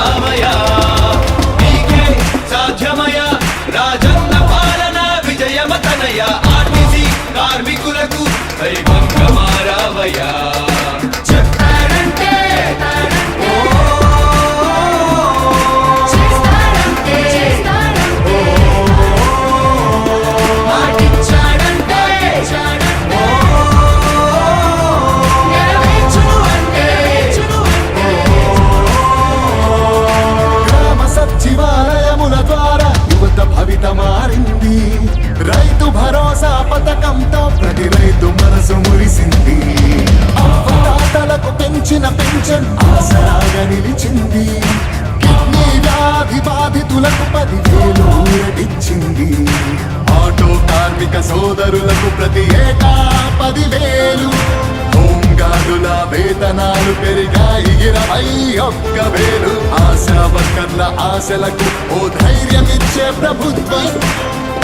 రామయ నీకే సాధ్యమయ రాజన్న పాలన విజయమతనయ ఆర్టీసీ కార్మికులకు దైవంగమారావయ్యా సోదరులకు ప్రతి ఏటా పదివేలు. హోంగార్డుల వేతనాలు పెరిగాయి ఇరవై ఒక్క వేలు ఆశా వర్కర్ల ఆశలకు ఓ ధైర్యమిచ్చే ప్రభుత్వం.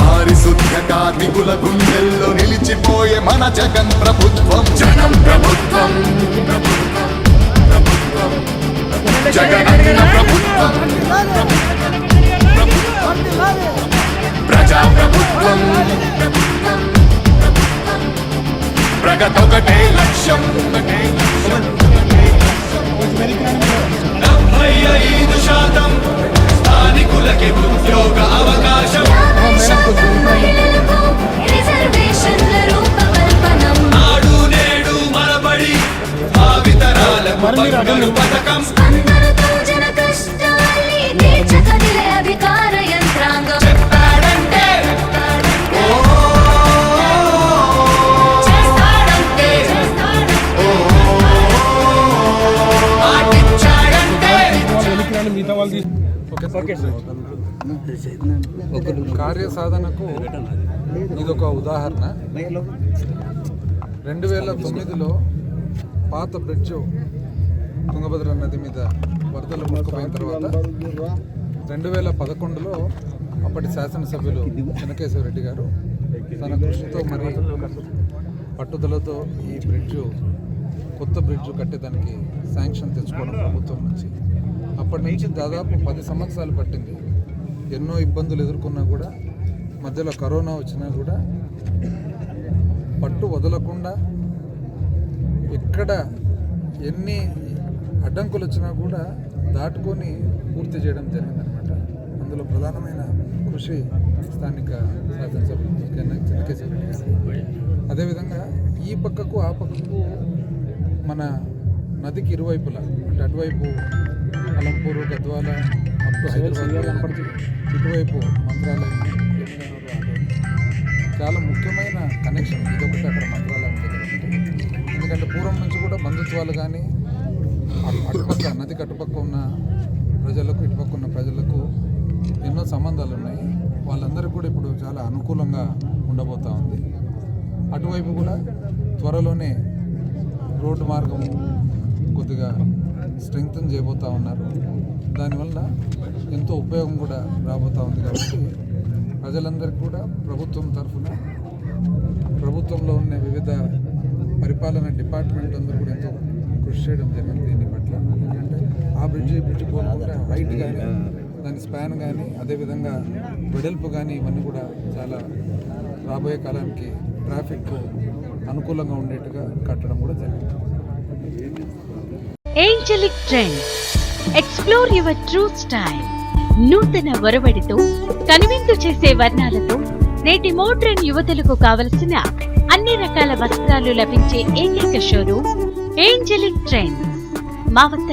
పారిశుద్ధ కార్మికుల గుండెల్లో నిలిచిపోయే మన జగన్ ప్రభుత్వం. జగన్ ప్రభుత్వం ప్రభుత్వం, ప్రభుత్వం. మాటిచ్చాడంటే. కార్యసాధనకు ఇదొక ఉదాహరణ. రెండు వేల తొమ్మిదిలో పాత బ్రిడ్జ్ తుంగభద్ర నది మీద వరదలు ముక్కుపోయిన తర్వాత రెండు వేల పదకొండులో అప్పటి శాసనసభ్యులు చెనకేశ్వరరెడ్డి గారు తన కృషితో మరి పట్టుదలతో ఈ బ్రిడ్జ్ కొత్త బ్రిడ్జ్ కట్టేదానికి శాంక్షన్ తెచ్చుకోవడం ప్రభుత్వం నుంచి. అప్పటి నుంచి దాదాపు పది సంవత్సరాలు పట్టింది. ఎన్నో ఇబ్బందులు ఎదుర్కొన్నా కూడా మధ్యలో కరోనా వచ్చినా కూడా పట్టు వదలకుండా ఎక్కడ ఎన్ని అడ్డంకులు వచ్చినా కూడా దాటుకొని పూర్తి చేయడం జరిగిందనమాట అందులో ప్రధానమైన కృషి స్థానిక శాసనసభ్యులు చెన్న- చెన్నకేశవ రెడ్డి గారు. అదేవిధంగా ఈ పక్కకు ఆ పక్కకు మన నదికి ఇరువైపులా అంటే అటువైపు అలంపూరు గద్వాల అప్ టు హైదరాబాద్ ఇటువైపు మంత్రాలయం చాలా ముఖ్యమైన కనెక్షన్ ఇదొకటి అక్కడ మంత్రాలయం దగ్గర. ఎందుకంటే పూర్వం నుంచి కూడా బంధుత్వాలు కానీ నది కట్టుపక్క ఉన్న ప్రజలకు ఇటుపక్క ఉన్న ప్రజలకు ఎన్నో సంబంధాలు ఉన్నాయి. వాళ్ళందరికీ కూడా ఇప్పుడు చాలా అనుకూలంగా ఉండబోతూ ఉంది. అటువైపు కూడా త్వరలోనే రోడ్డు మార్గం కొద్దిగా స్ట్రెంగ్తన్ చేయబోతా ఉన్నారు. దానివల్ల ఎంతో ఉపయోగం కూడా రాబోతా ఉంది కాబట్టి ప్రజలందరికీ కూడా ప్రభుత్వం తరఫున ప్రభుత్వంలో ఉన్న వివిధ పరిపాలన డిపార్ట్మెంట్ అందరూ కూడా ఎంతో కృషి చేయడం జరిగింది దీని పట్ల. ఆ బ్రిడ్జ్ బ్రిడ్జ్ పోకుండా హైట్ కానీ దాని స్పాన్ కానీ అదేవిధంగా వెడల్పు కానీ ఇవన్నీ కూడా చాలా రాబోయే కాలానికి ట్రాఫిక్ అనుకూలంగా ఉండేట్టుగా కట్టడం కూడా జరిగింది. Angelic trend explore your true style నూతన ఒరవడితో కనువిందు చేసే వర్ణాలతో నేటి మోడ్రన్ యువతలకు కావలసిన అన్ని రకాల వస్త్రాలు లభించే ఏకైక షోరూమ్ ఏంజలిక్ ట్రెండ్ మా వద్ద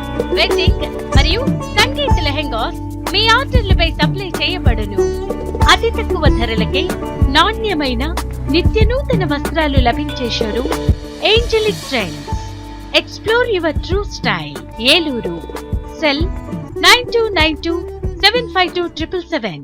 వెడ్డింగ్ మరియు సంగీత లెహెంగాస్ మీ ఆర్డర్లపై సప్లై చేయబడును. అతి తక్కువ ధరలకే నాణ్యమైన నిత్య నూతన వస్త్రాలు లభించే showroom Angelic trends explore your true style Eluru. Cell nine two nine two seven five two triple seven